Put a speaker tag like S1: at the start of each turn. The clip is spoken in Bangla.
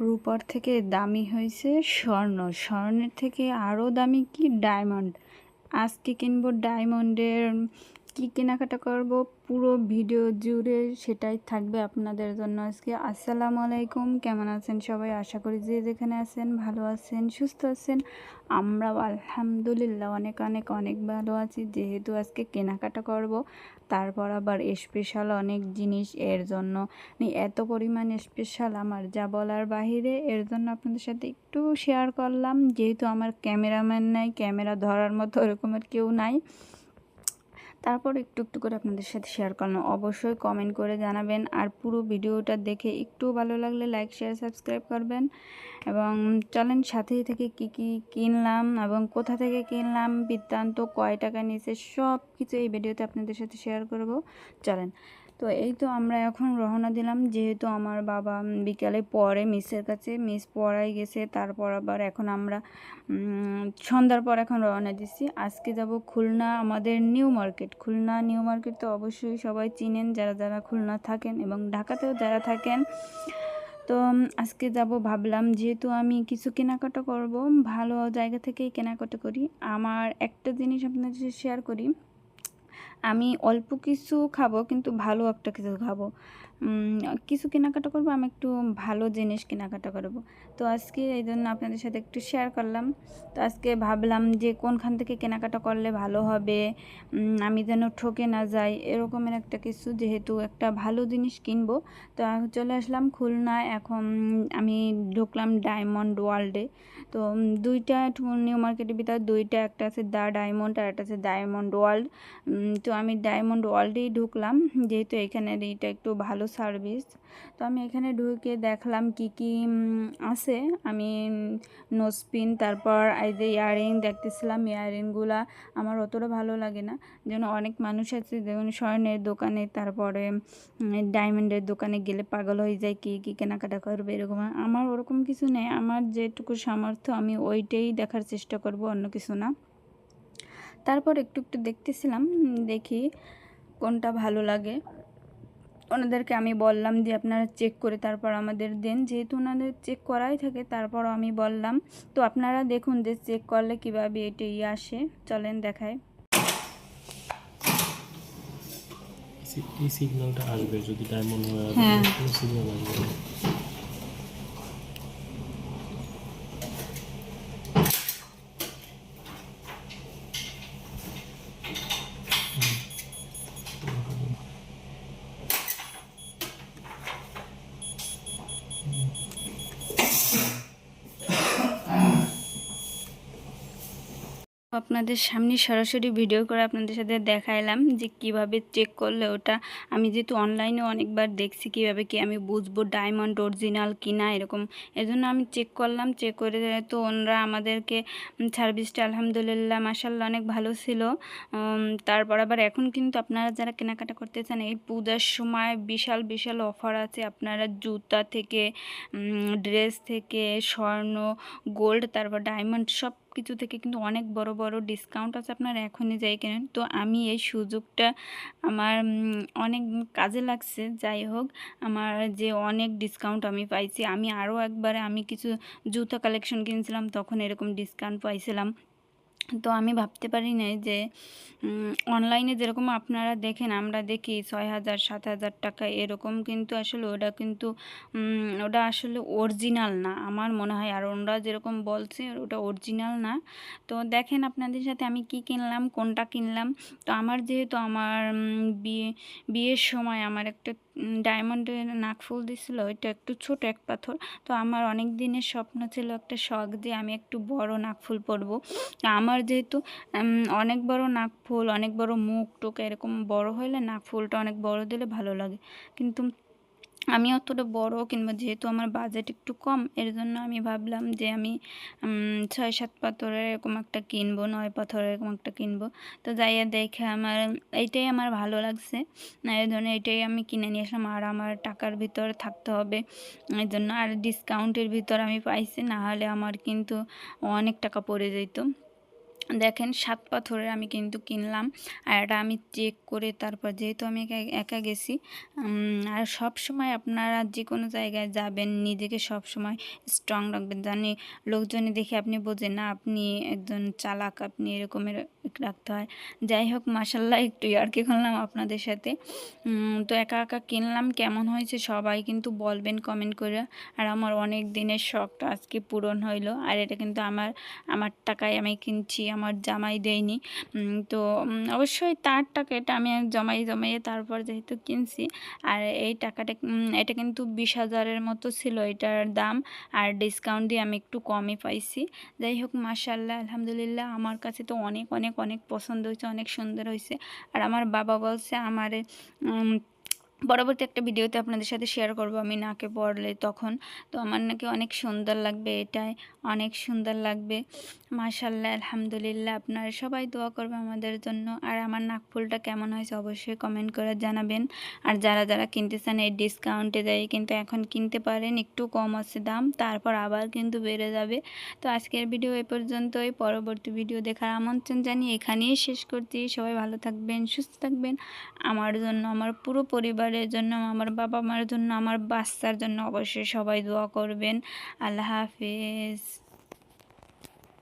S1: রূপার থেকে দামি হয়েছে স্বর্ণ। স্বর্ণের থেকে আরও দামি কি? ডায়মন্ড আজকে কিনবো ডায়মন্ডের কি কেনাকাটা করব, পুরো ভিডিও জুড়ে সেটাই থাকবে আপনাদের জন্য আজকে। আসসালামু আলাইকুম, কেমন আছেন সবাই? আশা করি যে যেখানে আছেন, ভালো আছেন, সুস্থ আছেন। আমরাও আলহামদুলিল্লাহ অনেক অনেক অনেক ভালো আছি, যেহেতু আজকে কেনাকাটা করব, তারপর আবার স্পেশাল অনেক জিনিস এর জন্য। এত পরিমাণ স্পেশাল আমার যা বলার বাহিরে, এর জন্য আপনাদের সাথে একটু শেয়ার করলাম, যেহেতু আমার ক্যামেরাম্যান নাই ক্যামেরা ধরার মতো ওরকমের কেউ নাই। তারপর একটু একটু করে আপনাদের সাথে শেয়ার করলাম। অবশ্যই কমেন্ট করে জানাবেন আর পুরো ভিডিওটা দেখে একটু ভালো লাগলে লাইক শেয়ার সাবস্ক্রাইব করবেন। এবং চলেন সাথেই থেকে কি কি কিনলাম এবং কোথা থেকে কিনলাম, বৃত্তান্ত, কয় টাকা নিয়েছে সব কিছু এই ভিডিওতে আপনাদের সাথে শেয়ার করব। চলেন। তো এই তো আমরা এখন রওনা দিলাম। যেহেতু আমার বাবা বিকালে পরে মিসের কাছে। মিস পড়াই গেছে, তারপর আবার এখন আমরা সন্ধ্যার পর এখন রওনা দিচ্ছি আজকে যাব খুলনা, আমাদের new market. Khulna new market তো অবশ্যই সবাই চিনেন, যারা যারা খুলনা থাকেন এবং ঢাকাতেও যারা থাকেন। তো আজকে যাব ভাবলাম, যেহেতু আমি কিছু কেনাকাটা করব, ভালো জায়গা থেকেই কেনাকাটা করি। আমার একটা জিনিস আপনাদের শেয়ার করি। আমি অল্প কিছু খাব কিন্তু ভালো একটা কিছু খাব। কিছু কেনাকাটা করব, আমি একটু ভালো জিনিস কেনাকাটা করব। তো আজকে এই জন্য আপনাদের সাথে একটু শেয়ার করলাম। তো আজকে ভাবলাম যে কোনখান থেকে কেনাকাটা করলে ভালো হবে আমি যেন ঠকে না যাই, এরকমের একটা কিছু যেহেতু একটা ভালো জিনিস কিনবো। তো চলে আসলাম খুলনা, এখন আমি ঢুকলাম ডায়মন্ড ওয়ার্ল্ডে তো দুইটা নিউ মার্কেটের ভিতরে দুইটা, একটা আছে দ্য ডায়মন্ড আর একটা আছে ডায়মন্ড ওয়ার্ল্ড তো আমি ডায়মন্ড ওয়ার্ল্ডেই ঢুকলাম, যেহেতু এখানে এইটা একটু ভালো সার্ভিস। তো আমি এখানে ঢুকে দেখলাম কি কি আছে। আমি নোসপিন তারপর এই যে ইয়াররিং দেখতেছিলাম, ইয়াররিংগুলা আমার অতটা ভালো লাগে না। যেন অনেক মানুষ আছে, যেমন স্বর্ণের দোকানে, তারপরে ডায়মন্ডের দোকানে গেলে পাগল হয়ে যায়, কি কী কেনাকাটা করবে, এরকম। আমার ওরকম কিছু নেই। আমার যেটুকু সামর্থ্য, আমি ওইটাই দেখার চেষ্টা করব, অন্য কিছু না। তারপর একটু একটু দেখতেছিলাম দেখি কোনটা ভালো লাগে। ওনাদেরকে আমি বললাম যে আপনারা চেক করে তারপর আমাদের দেন। যেহেতু ওনাদের চেক করাই থাকে তারপর আমি বললাম। তো আপনারা দেখুন যে চেক করলে কীভাবে এটা ইয়ে আসে। চলেন দেখায়
S2: এই সিগন্যালটা আসবে যদি ডায়মন্ড হয়
S1: হ্যাঁ।
S2: সিগন্যাল আসবে।
S1: আপনাদের সামনে সরাসরি ভিডিও করে আপনাদের সাথে দেখাইলাম যে কীভাবে চেক করলে ওটা। আমি যেহেতু অনলাইনে অনেকবার দেখছি কীভাবে কি আমি বুঝব ডায়মন্ড অরিজিনাল কিনা এরকম। এজন্য আমি চেক করলাম চেক করে তো ওনারা আমাদেরকে সার্ভিসটা আলহামদুলিল্লাহ মাসাল্লাহ অনেক ভালো ছিল। তারপর আবার এখন কিন্তু আপনারা যারা কেনাকাটা করতে চান, এই পূজার সময় বিশাল বিশাল অফার আছে। আপনারা জুতা থেকে ড্রেস থেকে, স্বর্ণ গোল্ড তারপর ডায়মন্ড সব কিছু থেকে কিন্তু অনেক বড় বড় ডিসকাউন্ট আছে আপনারা এখনই যাই কেনেন। তো আমি এই সুযোগটা আমার অনেক কাজে লাগছে, যাই হোক, আমার যে অনেক ডিসকাউন্ট আমি পাইছি, আমি আরও একবার আমি কিছু জুতা কালেকশন কিনছিলাম, তখন এরকম ডিসকাউন্ট পাইছিলাম। তো আমি ভাবতে পারি নাই যে অনলাইনে যেরকম আপনারা দেখেন, আমরা দেখি ছয় হাজার, সাত হাজার টাকা এরকম কিন্তু আসলে ওটা কিন্তু ওটা আসলে অরিজিনাল না। আমার মনে হয় আর ওরা যেরকম বলছে, ওটা অরিজিনাল না। তো দেখেন আপনাদের সাথে আমি কি কিনলাম, কোনটা কিনলাম। তো আমার যেহেতু আমার বিয়ে, বিয়ের সময় আমার একটা ডায়মন্ডের নাকফুল দিছিল, এটা একটু ছোট এক পাথর। তো আমার অনেক দিনের স্বপ্ন ছিল একটা শখ যে আমি একটু বড় নাকফুল পরবো। আমার যেহেতু অনেক বড় নাকফুল অনেক বড় মুখ টুক এরকম বড় হলে নাকফুলটা অনেক বড় দিলে ভালো লাগে। কিন্তু আমি অতটা বড় কিংবা যেহেতু আমার বাজেট একটু কম এর জন্য আমি ভাবলাম যে আমি ছয় সাত পাথরের এরকম একটা কিনবো, নয় পাথরের এরকম একটা কিনবো। তো যাইয়া দেখে আমার, এইটাই আমার ভালো লাগছে। এই জন্য এটাই আমি কিনে নিয়ে আসলাম। আর আমার টাকার ভিতরে থাকতে হবে। এই জন্য আর ডিসকাউন্টের ভিতর আমি পাইছি না হলে আমার কিন্তু অনেক টাকা পড়ে যেত দেখেন সাত পাথরের আমি কিন্তু কিনলাম। আর এটা আমি চেক করে তারপর যেহেতু আমি একা একা গেছি আর সব সময় আপনারা যে কোনো জায়গায় যাবেন, নিজেকে সব সময় স্ট্রং রাখবেন। জানি লোকজনে দেখে আপনি বোঝেন না, আপনি একজন চালাক, আপনি এরকমের রাখতে হয়। যাই হোক মাসাল্লাহ একটু আর কি করলাম আপনাদের সাথে। তো একা একা কিনলাম, কেমন হয়েছে সবাই কিন্তু বলবেন কমেন্ট করে। আর আমার অনেক দিনের শখটা আজকে পূরণ হইল। আর এটা কিন্তু আমার আমার টাকায় আমি কিনছি আমার জামাই দেয়নি। তো অবশ্যই তার টাকা এটা আমি জমাই জমাইয়ে তারপর যেহেতু কিনছি, আর এই টাকাটা এটা কিন্তু বিশ হাজারের মতো ছিল এটার দাম, আর ডিসকাউন্ট দিয়ে আমি একটু কমই পাইছি। যাই হোক মাশাল্লাহ আলহামদুলিল্লাহ, আমার কাছে তো অনেক অনেক অনেক পছন্দ হয়েছে, অনেক সুন্দর হয়েছে। আর আমার বাবা বলছে, আমারে পরবর্তী একটা ভিডিওতে আপনাদের সাথে শেয়ার করব আমি নাকে পড়লে তখন। তো আমার নাকি অনেক সুন্দর লাগবে এটাই, অনেক সুন্দর লাগবে। মাশাল্লাহ আলহামদুলিল্লাহ, আপনারা সবাই দোয়া করবে আমাদের জন্য। আর আমার নাকফুলটা কেমন হয়েছে অবশ্যই কমেন্ট করে জানাবেন। আর যারা যারা কিনতে চান এই ডিসকাউন্টে দেয়, কিন্তু এখন কিনতে পারেন, একটু কম আছে দাম, তারপর আবার কিন্তু বেড়ে যাবে। তো আজকের ভিডিও এ পর্যন্তই, পরবর্তী ভিডিও দেখার আমন্ত্রণ জানিয়ে এখানেই শেষ করছি। সবাই ভালো থাকবেন, সুস্থ থাকবেন। আমার জন্য, আমার পুরো পরিবারের জন্য, আমার বাবা মার জন্য, আমার বাচ্চার জন্য অবশ্যই সবাই দোয়া করবেন। আল্লাহ হাফেজ।